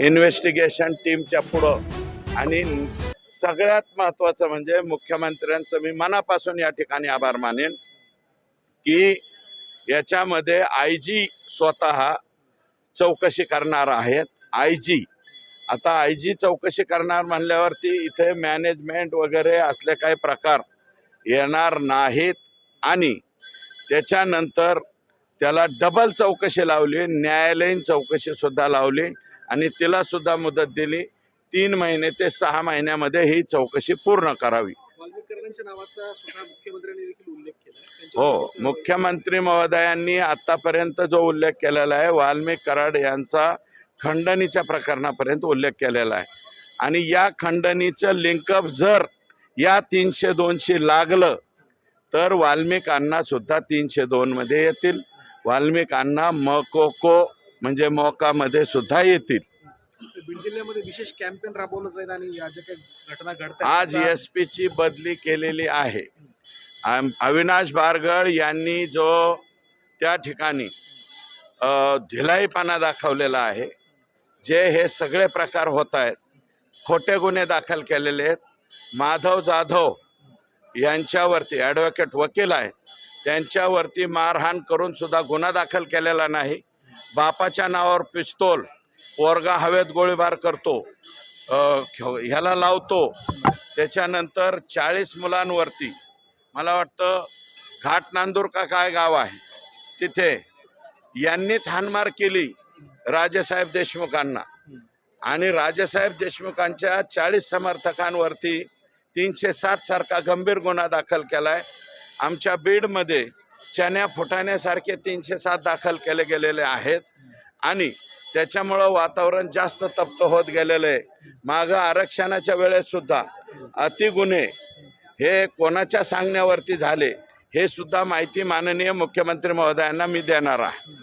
Investigation टीमच्या पुढं. आणि सगळ्यात महत्त्वाचं म्हणजे मुख्यमंत्र्यांचं मी मनापासून या ठिकाणी आभार मानेन की याच्यामध्ये आय जी स्वतः चौकशी करणार आहेत. आय जी आता आय जी चौकशी करणार म्हणल्यावरती इथे मॅनेजमेंट वगैरे असले काही प्रकार येणार नाहीत. आणि त्याच्यानंतर त्याला डबल चौकशी लावली न्यायालयीन चौकशीसुद्धा लावली. आणि तिला सुद्धा मुदत दिली. तीन महिने ते सहा महिन्यामध्ये ही चौकशी पूर्ण करावी. हो मुख्यमंत्री महोदयांनी आतापर्यंत जो उल्लेख केलेला आहे वाल्मिक कराड यांचा खंडणीच्या प्रकरणापर्यंत उल्लेख केलेला आहे. आणि या खंडणीचं लिंकअप जर या तीनशे दोनशी लागलं तर वाल्मिक अण्णा सुद्धा तीनशे दोनमध्ये येतील. वाल्मिक अण्णा मकोको म्हणजे मोकामध्ये सुद्धा येतील. बीड जिल्ह्यामध्ये विशेष कॅम्पेन राबवलं जाईल आणि या ज्या काही घटना घडतात आज एस पीची बदली केलेली आहे. आम- अविनाश बारगड यांनी जो त्या ठिकाणी अ, ढिलाईपणा दाखवलेला आहे जे हे सगळे प्रकार होत आहेत खोटे गुन्हे दाखल केलेले आहेत. माधव जाधव यांच्यावरती ॲडव्होकेट वकील आहे त्यांच्यावरती मारहाण करून सुद्धा गुन्हा दाखल केलेला नाही. बापाच्या नावावर पिस्तोल पोरगा हवेत गोळीबार करतो ह्याला लावतो. त्याच्यानंतर चाळीस मुलांवरती मला वाटतं घाट नांदूर का काय गाव आहे तिथे यांनीच हानमार केली राजेसाहेब देशमुखांना. आणि राजेसाहेब देशमुखांच्या चाळीस समर्थकांवरती तीनशे सात सारखा गंभीर गुन्हा दाखल केला आहे आमच्या बीडमध्ये चण्या फुटाण्यासारखे तीनशे सात दाखल केले गेलेले आहेत. आणि त्याच्यामुळं वातावरण जास्त तप्त होत गेलेलं आहे मागं आरक्षणाच्या वेळेस सुद्धा अतिगुन्हे हे कोणाच्या सांगण्यावरती झाले हे सुद्धा माहिती माननीय मुख्यमंत्री महोदयांना मी देणार आहे.